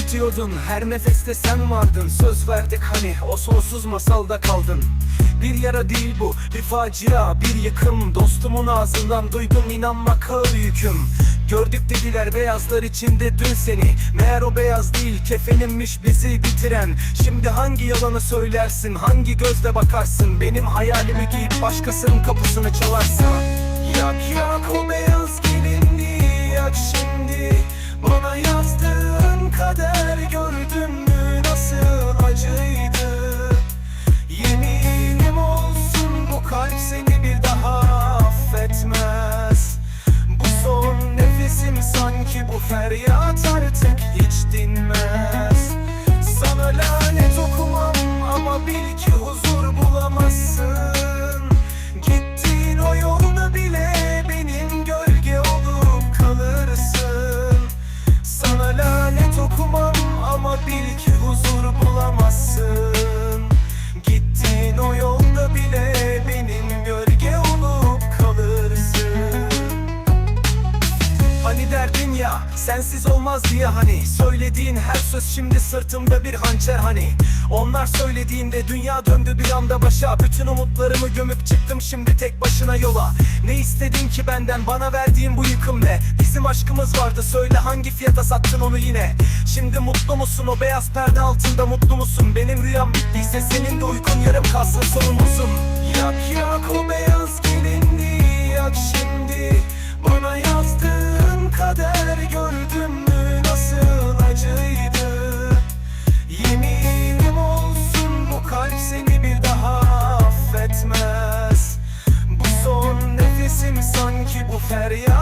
gidiyordun Her nefeste sen vardın. Söz verdik hani o sonsuz masalda kaldın. Bir yara değil bu bir facia bir yıkım. Dostumun ağzından duydum inanmak ağır yüküm. Gördük dediler beyazlar içinde dün seni. Meğer o beyaz değil kefenimmiş bizi bitiren. Şimdi hangi yalanı söylersin hangi gözle bakarsın? Benim hayalimi giyip başkasının kapısını çalarsın. Yak yak o beyaz gelinliği yak şimdi. Bana yazdığın kader gördün mü? Nasıl acıydı? Yeminim olsun bu kalp seni bir daha affetmez. Bu son nefesim sanki bu feryat artık hiç dinmez. Sana lanet okumam ama bil huzur bulamazsın sensiz olmaz diye hani Söylediğin her söz şimdi sırtımda bir hançer hani. Onlar söylediğinde dünya döndü bir anda başa. Bütün umutlarımı gömüp çıktım şimdi tek başına yola. Ne istedin ki benden? Bana verdiğin bu yıkım ne? Bizim aşkımız vardı. Söyle hangi fiyata sattın onu yine? Şimdi mutlu musun? O beyaz perde altında mutlu musun? Benim rüyam bittiyse senin de uykun yarım kalsın sonumuzun Yak yak o beyaz gelinliği bu